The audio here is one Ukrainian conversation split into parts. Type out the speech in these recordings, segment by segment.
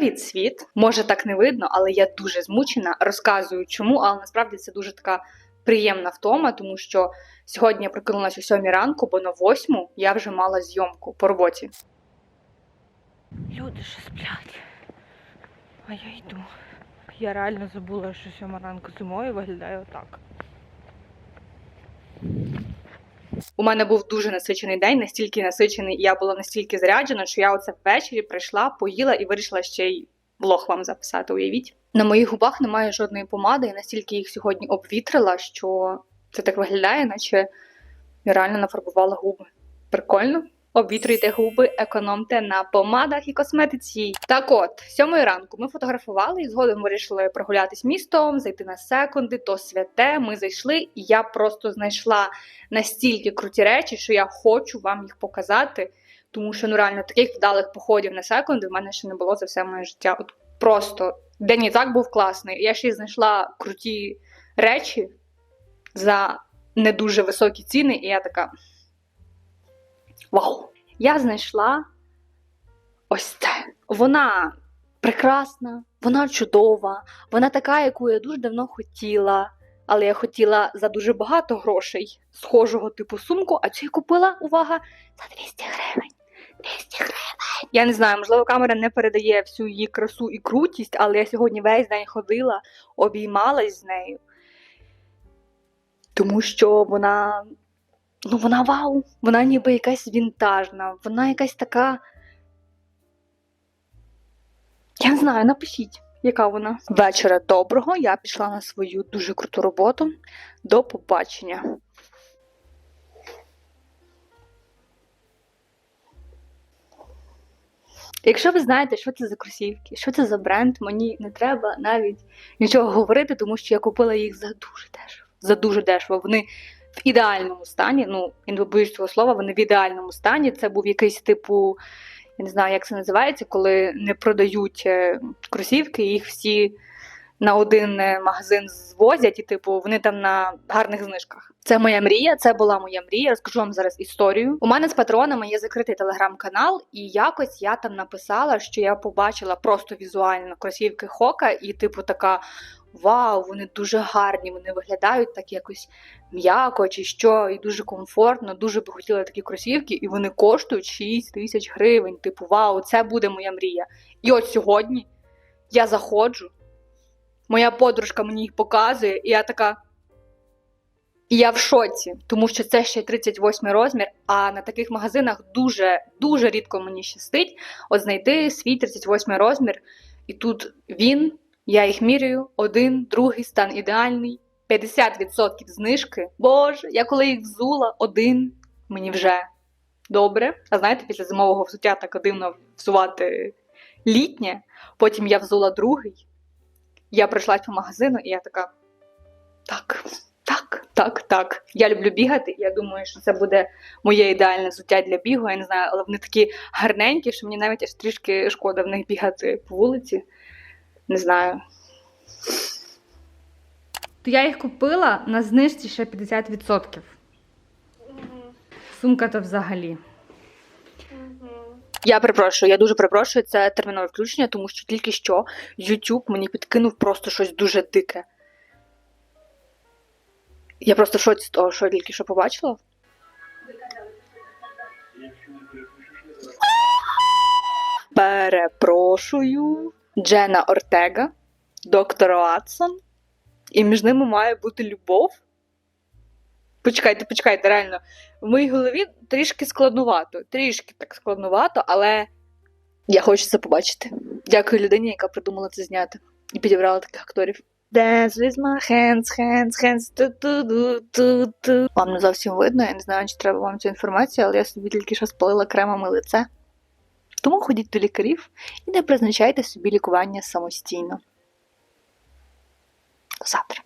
Привіт, світ! Може так не видно, але я дуже змучена. Розказую чому, але насправді це дуже така приємна втома, тому що сьогодні я прокинулася о сьомій ранку, бо на восьму я вже мала зйомку по роботі. Люди ще сплять. А я йду. Я реально забула, що сьома ранку зимою виглядає отак. У мене був дуже насичений день, настільки насичений, і я була настільки заряджена, що я оце ввечері прийшла, поїла і вирішила ще й влог вам записати. Уявіть. На моїх губах немає жодної помади, і настільки їх сьогодні обвітрила, що це так виглядає, наче я реально нафарбувала губи. Прикольно. Обвітрюйте губи, економте на помадах і косметиці. Так от, сьомої ранку ми фотографували і згодом вирішили прогулятись містом, зайти на секунди, то святе. Ми зайшли, і я просто знайшла настільки круті речі, що я хочу вам їх показати. Тому що ну реально таких вдалих походів на секунди в мене ще не було за все моє життя. От просто день і так був класний. Я ще й знайшла круті речі за не дуже високі ціни, і я така. Вау! Я знайшла ось це. Вона прекрасна, вона чудова, вона така, яку я дуже давно хотіла. Але я хотіла за дуже багато грошей схожого типу сумку, а цю я купила, увага, за 200 гривень. 200 гривень. Я не знаю, можливо, камера не передає всю її красу і крутість, але я сьогодні весь день ходила, обіймалась з нею. Тому що вона Ну, вона вау, вона ніби якась вінтажна, вона якась така. Я не знаю, напишіть, яка вона. Вечора доброго. Я пішла на свою дуже круту роботу. До побачення. Якщо ви знаєте, що це за кросівки, що це за бренд, мені не треба навіть нічого говорити, тому що я купила їх за дуже дешево. За дуже дешево. Вони в ідеальному стані. Ну, я не боюсь цього слова, вони в ідеальному стані. Це був якийсь типу, я не знаю, як це називається, коли не продають е, кросівки, їх всі на один е, магазин звозять, і типу вони там на гарних знижках. Це моя мрія, це була моя мрія. Розкажу вам зараз історію. У мене з патронами є закритий телеграм-канал, і якось я там написала, що я побачила просто візуально кросівки Хока, і типу така. Вау, вони дуже гарні, вони виглядають так якось м'яко чи що, і дуже комфортно. Дуже би хотіла такі кросівки, і вони коштують 6 тисяч гривень. Типу, вау, це буде моя мрія. І от сьогодні я заходжу, моя подружка мені їх показує, і я така. І я в шоці, тому що це ще 38 розмір, а на таких магазинах дуже дуже рідко мені щастить от знайти свій 38 розмір. І тут він, я їх міряю, один, другий стан ідеальний, 50% знижки. Боже, я коли їх взула один, мені вже добре. А знаєте, після зимового взуття так дивно взувати літнє. Потім я взула другий. Я пройшлась по магазину, і я така. Так, так, так, так. Я люблю бігати. Я думаю, що це буде моє ідеальне взуття для бігу. Я не знаю, але вони такі гарненькі, що мені навіть аж трішки шкода в них бігати по вулиці. Не знаю. То я їх купила на знижці ще 50%. Сумка то взагалі. Я перепрошую, я дуже перепрошую, це термінове включення, тому що тільки що YouTube мені підкинув просто щось дуже дике. Я просто в шоці з того, що я тільки що побачила. Перепрошую. Джена Ортега, доктор Ватсон. І між ними має бути любов. Почекайте, почекайте, реально. В моїй голові трішки складнувато. Трішки так складнувато, але я хочу це побачити. Дякую людині, яка придумала це зняти. І підібрала таких акторів. Dance with my hands, hands, hands. Ту-ту-ду-ту-ту. Вам не зовсім видно, я не знаю, чи треба вам цю інформацію, але я собі тільки що спалила кремами лице. Тому ходіть до лікарів і не призначайте собі лікування самостійно. До завтра.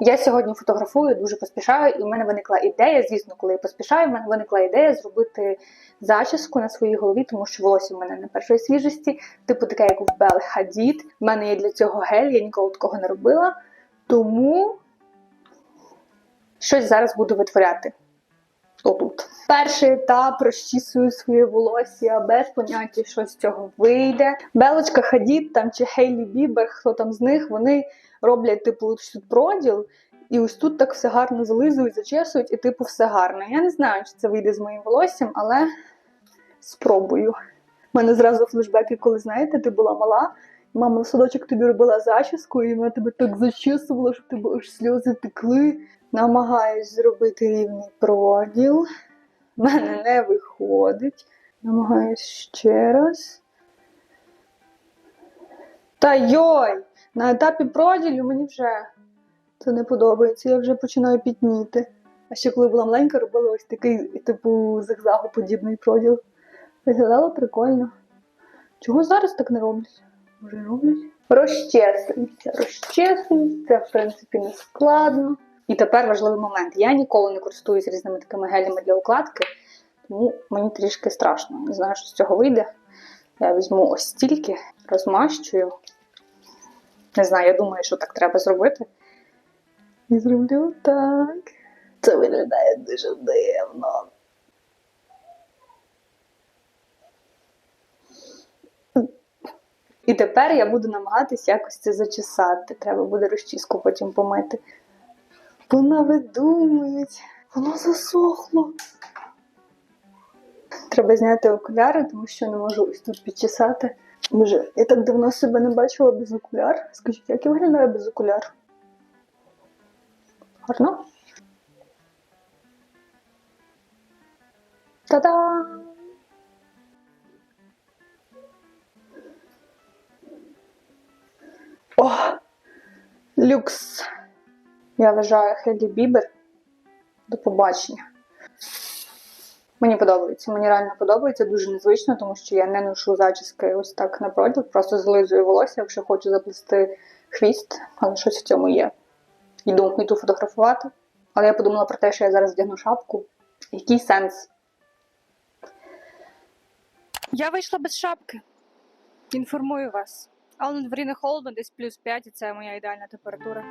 Я сьогодні фотографую, дуже поспішаю, і в мене виникла ідея. Звісно, коли я поспішаю, в мене виникла ідея зробити зачіску на своїй голові, тому що волосся в мене не першої свіжості, типу таке, як в Бел Хадід. В мене є для цього гель, я ніколи такого не робила. Тому щось зараз буду витворяти. Отут. Перший етап розчісую своє волосся без поняття, що з цього вийде. Белочка Хадід там чи Хейлі Бібер, хто там з них, вони роблять типу ось проділ, і ось тут так все гарно зализують, зачесують, і типу все гарно. Я не знаю, чи це вийде з моїм волоссям, але спробую. У мене зразу флешбеки, коли знаєте, ти була мала. Мама в садочок тобі робила зачіску, і вона тебе так зачісувала, що тебе аж сльози текли. Намагаюсь зробити рівний проділ. У мене не виходить. Намагаюсь ще раз. Та йой! На етапі проділю мені вже це не подобається. Я вже починаю пітніти. А ще коли була маленька, робила ось такий, типу, зигзагоподібний проділ. Виглядало прикольно. Чого зараз так не роблять? Може, роблять? Розчесується, розчесується, в принципі не складно. І тепер важливий момент. Я ніколи не користуюсь різними такими гелями для укладки, тому мені трішки страшно. Не знаю, що з цього вийде. Я візьму ось стільки, розмащую. Не знаю, я думаю, що так треба зробити. І зроблю так. Це виглядає дуже дивно. І тепер я буду намагатись якось це зачесати. Треба буде розчіску потім помити. Вона видумують, воно засохло. Треба зняти окуляри, тому що не можу ось тут підчесати. Боже, я так давно себе не бачила без окуляр. Скажіть, як я виглядаю без окуляр? Гарно? Та-дам! О! Люкс! Я вважаю Хелі Бібер. До побачення. Мені подобається, мені реально подобається, дуже незвично, тому що я не ношу зачіски ось так на проділ, просто злизую волосся, якщо хочу заплести хвіст, але щось в цьому є. Йду, йду фотографувати. Але я подумала про те, що я зараз вдягну шапку. Який сенс? Я вийшла без шапки. Інформую вас. Але на дворі не холодно, десь плюс 5, і це моя ідеальна температура.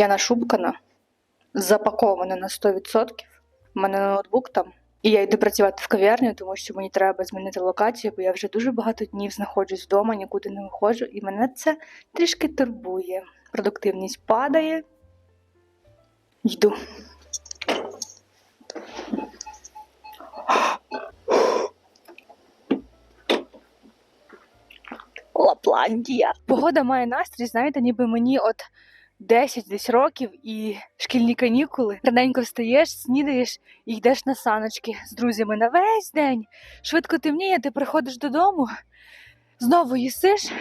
Я нашубкана, запакована на 100%. У мене ноутбук там. І я йду працювати в кав'ярню, тому що мені треба змінити локацію, бо я вже дуже багато днів знаходжусь вдома, нікуди не виходжу, і мене це трішки турбує. Продуктивність падає. Йду. Лапландія. Погода має настрій, знаєте, ніби мені от 10 десь років і шкільні канікули. Раненько встаєш, снідаєш і йдеш на саночки з друзями на весь день. Швидко темніє, ти приходиш додому, знову їсиш,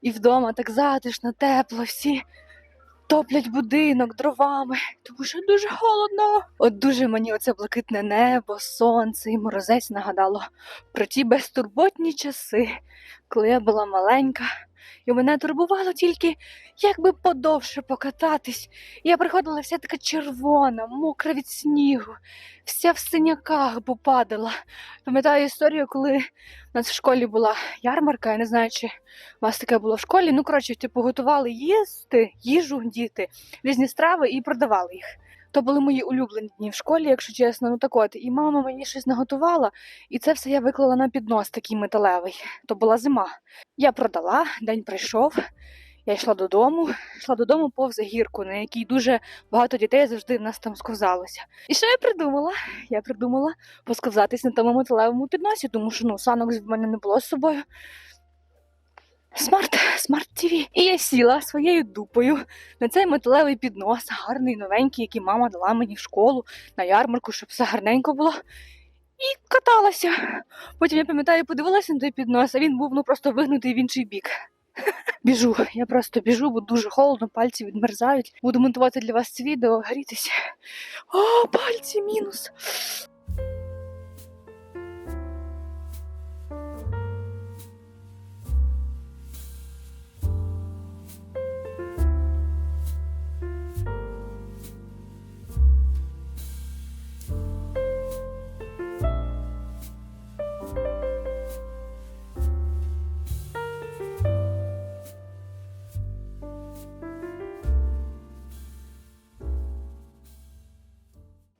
і вдома так затишно, тепло, всі топлять будинок дровами, тому що дуже холодно. От дуже мені оце блакитне небо, сонце і морозець нагадало про ті безтурботні часи, коли я була маленька, і мене турбувало тільки, як би подовше покататись. Я приходила вся така червона, мокра від снігу, вся в синяках попадала. Пам'ятаю історію, коли у нас в школі була ярмарка, я не знаю, чи у вас таке було в школі. Ну, коротше, типу, готували їсти, їжу, діти, різні страви і продавали їх. То були мої улюблені дні в школі, якщо чесно. Ну так от, і мама мені щось наготувала, і це все я виклала на піднос такий металевий. То була зима. Я продала, день прийшов. Я йшла додому, йшла додому повз гірку, на якій дуже багато дітей завжди в нас там сковзалося. І що я придумала? Я придумала посковзатись на тому металевому підносі, тому що ну, санок в мене не було з собою. Смарт, смарт ТВ. І я сіла своєю дупою на цей металевий піднос, гарний, новенький, який мама дала мені в школу на ярмарку, щоб все гарненько було. І каталася. Потім я пам'ятаю, подивилася на той піднос, а він був ну просто вигнутий в інший бік. Біжу, я просто біжу, бо дуже холодно, пальці відмерзають. Буду монтувати для вас це відео, грітися. О, пальці мінус.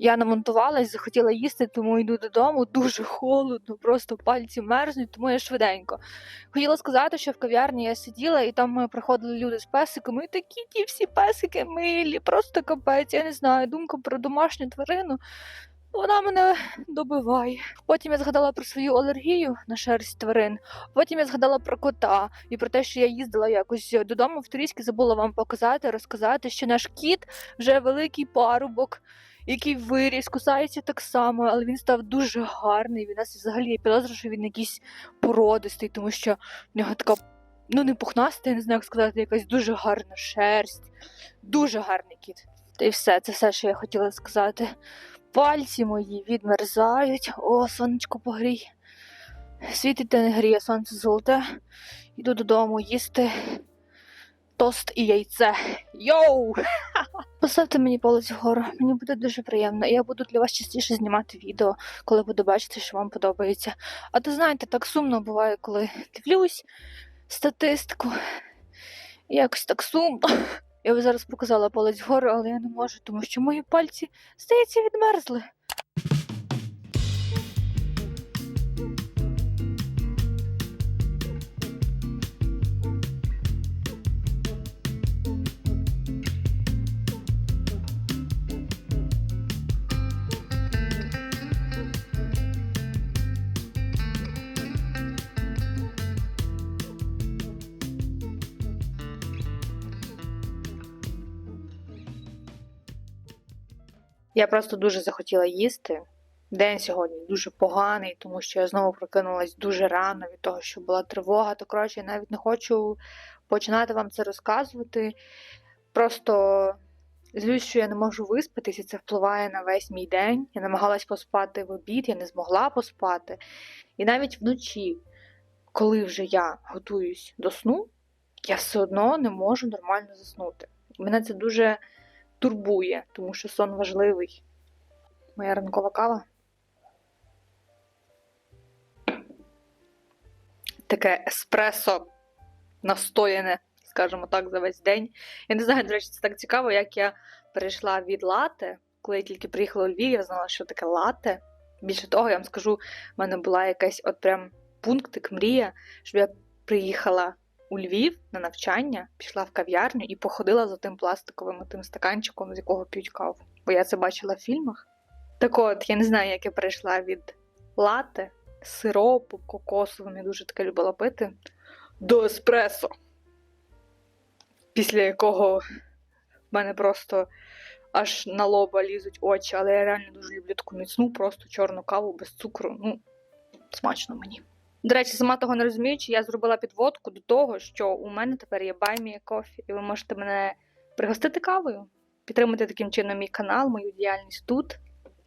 Я намонтувалась, захотіла їсти, тому йду додому. Дуже холодно, просто пальці мерзнуть, тому я швиденько. Хотіла сказати, що в кав'ярні я сиділа, і там е, приходили люди з песиками, і такі ті всі песики милі, просто капець. Я не знаю, думка про домашню тварину. Вона мене добиває. Потім я згадала про свою алергію на шерсть тварин. Потім я згадала про кота і про те, що я їздила якось додому в Турійськ, забула вам показати, розказати, що наш кіт вже великий парубок який виріс, кусається так само, але він став дуже гарний. Він нас взагалі я підозрюю, що він якийсь породистий, тому що в нього така, ну не пухнаста, я не знаю, як сказати, якась дуже гарна шерсть, дуже гарний кіт. Та й все, це все, що я хотіла сказати. Пальці мої відмерзають. О, сонечко погрій. Світить та не гріє, сонце золоте. Йду додому їсти тост і яйце. Йоу! Поставте мені палець вгору, мені буде дуже приємно, і я буду для вас частіше знімати відео, коли буду бачити, що вам подобається. А то знаєте, так сумно буває, коли дивлюсь статистику. Якось так сумно. Я би зараз показала палець вгору, але я не можу, тому що мої пальці, здається, відмерзли. Я просто дуже захотіла їсти. День сьогодні дуже поганий, тому що я знову прокинулась дуже рано від того, що була тривога. То коротше, я навіть не хочу починати вам це розказувати. Просто злюсь, що я не можу виспатись, і це впливає на весь мій день. Я намагалась поспати в обід, я не змогла поспати. І навіть вночі, коли вже я готуюсь до сну, я все одно не можу нормально заснути. Мене це дуже турбує, тому що сон важливий. Моя ранкова кава. Таке еспресо настояне, скажімо так, за весь день. Я не знаю, до речі, це так цікаво, як я перейшла від лате. Коли я тільки приїхала у Львів, я знала, що таке лате. Більше того, я вам скажу, в мене була якась от прям пунктик, мрія, щоб я приїхала у Львів на навчання, пішла в кав'ярню і походила за тим пластиковим тим стаканчиком, з якого п'ють каву. Бо я це бачила в фільмах. Так от, я не знаю, як я перейшла від лате, сиропу, кокосовим, я дуже таке любила пити, до еспресо. Після якого в мене просто аж на лоба лізуть очі, але я реально дуже люблю таку міцну, просто чорну каву без цукру. Ну, смачно мені. До речі, сама того не розуміючи, я зробила підводку до того, що у мене тепер є a Coffee, і ви можете мене пригостити кавою. Підтримати таким чином мій канал, мою діяльність тут.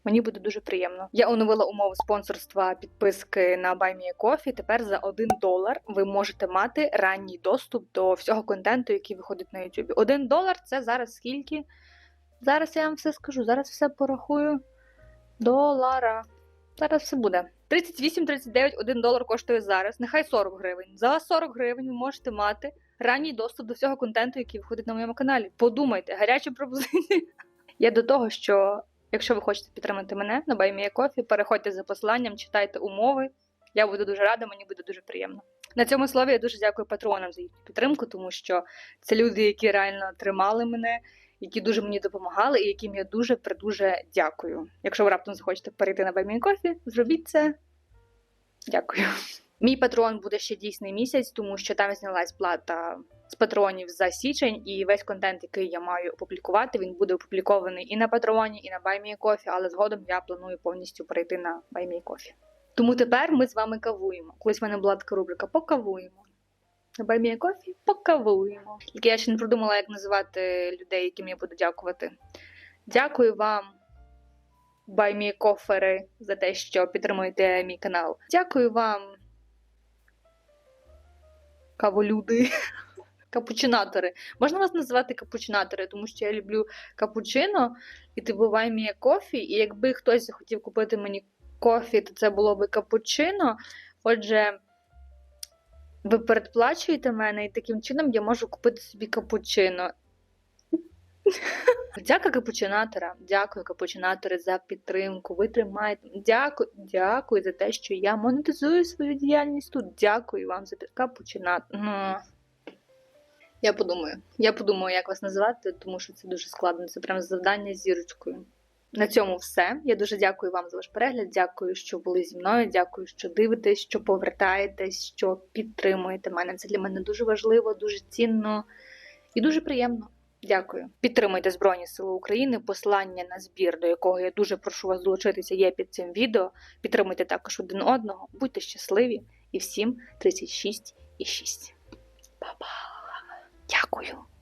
Мені буде дуже приємно. Я оновила умови спонсорства підписки на BuyMeACoffee. Тепер за 1 долар ви можете мати ранній доступ до всього контенту, який виходить на YouTube. 1 долар це зараз скільки? Зараз я вам все скажу, зараз все порахую. Долара. Зараз все буде. 38,39 1 долар коштує зараз. Нехай 40 гривень. За 40 гривень ви можете мати ранній доступ до всього контенту, який виходить на моєму каналі. Подумайте, гарячі пропозиції. Я до того, що якщо ви хочете підтримати мене на BuyMeACoffee, переходьте за посиланням, читайте умови. Я буду дуже рада, мені буде дуже приємно. На цьому слові я дуже дякую патронам за їхню підтримку, тому що це люди, які реально тримали мене, які дуже мені допомагали, і яким я дуже придуже дякую. Якщо ви раптом захочете перейти на BuyMeACoffee, зробіть це. Дякую. Мій патрон буде ще дійсний місяць, тому що там знялась плата з патронів за січень, і весь контент, який я маю опублікувати, він буде опублікований і на патроні, і на BuyMeACoffee, але згодом я планую повністю перейти на BuyMeACoffee. Тому тепер ми з вами кавуємо. Колись в мене була така рубрика Покавуємо. На BuyMeACoffee покавуємо. Тільки я ще не придумала, як називати людей, яким я буду дякувати. Дякую вам, BuyMeACoffee, за те, що підтримуєте мій канал. Дякую вам, каволюди. Капучинатори. Можна вас називати капучинатори, тому що я люблю капучино і типу мені кофі. І якби хтось захотів купити мені кофі, то це було би капучино. Отже, ви передплачуєте мене, і таким чином я можу купити собі капучино. Дякую капучинатора, дякую капучинатори за підтримку. Ви тримаєте. Дякую, дякую за те, що я монетизую свою діяльність тут. Дякую вам за під- капучинатор. Ну, я подумаю. Я подумаю, як вас назвати, тому що це дуже складно. Це прям завдання з зірочкою. На цьому все. Я дуже дякую вам за ваш перегляд. Дякую, що були зі мною. Дякую, що дивитесь, що повертаєтесь, що підтримуєте мене. Це для мене дуже важливо, дуже цінно і дуже приємно. Дякую. Підтримуйте Збройні Сили України. Посилання на збір, до якого я дуже прошу вас долучитися, є під цим відео. Підтримуйте також один одного. Будьте щасливі і всім 36 і 6. Па-па. Дякую.